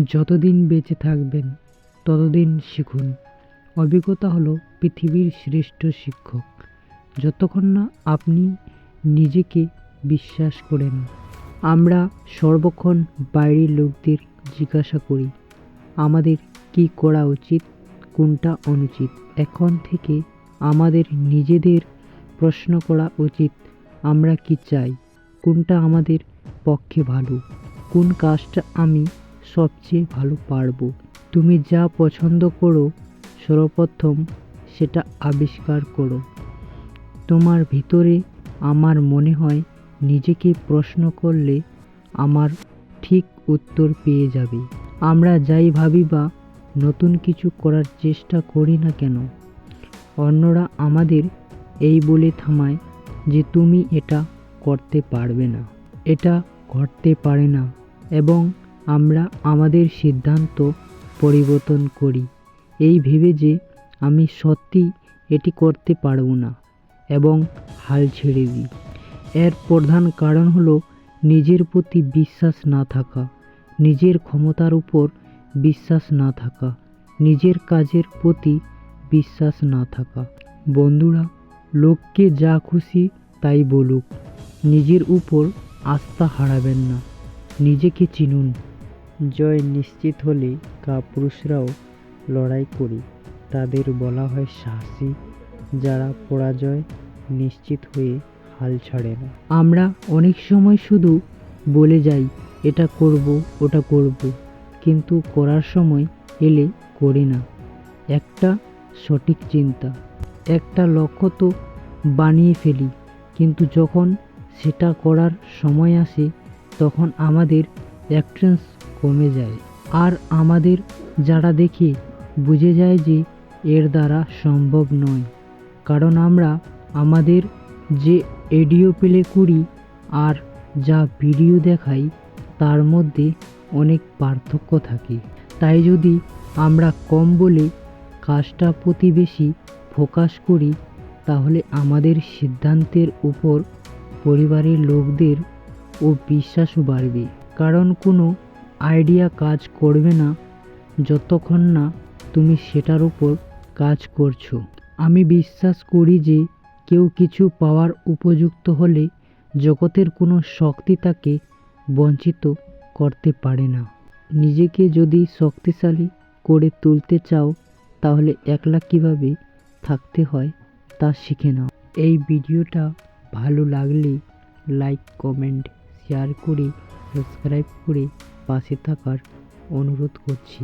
যতদিন বেঁচে থাকবেন, ততদিন শিখুন। অভিজ্ঞতা হলো পৃথিবীর শ্রেষ্ঠ শিক্ষক। যতক্ষণ না আপনি নিজেকে বিশ্বাস করেন, আমরা সর্বক্ষণ বাইরের লোকদের জিজ্ঞাসা করি, আমাদের কি করা উচিত? কোনটা অনুচিত? এখন থেকে আমাদের নিজেদের প্রশ্ন করা উচিত, আমরা কি চাই? কোনটা আমাদের পক্ষে ভালো? কোন কাজটা আমি সবচেয়ে ভালো পারব। তুমি যা পছন্দ করো, সর্বপ্রথম সেটা আবিষ্কার করো। তোমার ভিতরে আমার মনে হয় নিজেকে প্রশ্ন করলে আমার ঠিক উত্তর পেয়ে যাবে। আমরা যাই ভাবি বা নতুন কিছু করার চেষ্টা করি না কেন? অন্যরা আমাদের এই বলে থামায় যে তুমি এটা করতে পারবে না। এটা ঘটতে পারে না এবং আমরা আমাদের সিদ্ধান্ত পরিবর্তন করি। এই ভেবে যে আমি সত্যি এটি করতে পারব না এবং হাল ছেড়ে দিই। এর প্রধান কারণ হলো নিজের প্রতি বিশ্বাস না থাকা, নিজের ক্ষমতার উপর বিশ্বাস না থাকা, নিজের কাজের প্রতি বিশ্বাস না থাকা। বন্ধুরা, লোককে যা খুশি তাই বলুক, নিজের উপর আস্থা হারাবেন না, নিজেকে চিনুন। জয় নিশ্চিত হলে কাপুরুষরাও লড়াই করে। তাদের বলা হয় সাহসী, যারা পরাজয় নিশ্চিত হয়ে হাল ছাড়ে না। আমরা অনেক সময় শুধু বলে যাই, এটা করব, ওটা করব। কিন্তু করার সময় এলে করি না। একটা সঠিক চিন্তা, একটা লক্ষ্য তো বানিয়ে ফেলি। কিন্তু যখন সেটা করার সময় আসে, তখন আমাদের অ্যাকশনস কমে যায়। আর আমাদের যারা দেখে বুঝে যায় যে এর দ্বারা সম্ভব নয়। কারণ আমরা আমাদের যে অডিও প্লে করি আর যা ভিডিও দেখাই, তার মধ্যে অনেক পার্থক্য থাকে। তাই যদি আমরা কম বলে কাজটা প্রতি বেশি ফোকাস করি, তাহলে আমাদের সিদ্ধান্তের উপর পরিবারের লোকদের ও বিশ্বাসও বাড়বে। কারণ কোনো আইডিয়া কাজ করবে না, যতক্ষণ না তুমি সেটার উপর কাজ করছ। আমি বিশ্বাস করি যে কেউ কিছু পাওয়ার উপযুক্ত হলে জগতের কোনো শক্তি তাকে বঞ্চিত করতে পারে না। নিজেকে যদি শক্তিশালী করে তুলতে চাও, তাহলে একলা কীভাবে থাকতে হয় তা শিখে নাও। এই ভিডিওটা ভালো লাগলে লাইক কমেন্ট শেয়ার করে সাবস্ক্রাইব করে পাশে থাকার অনুরোধ করছি।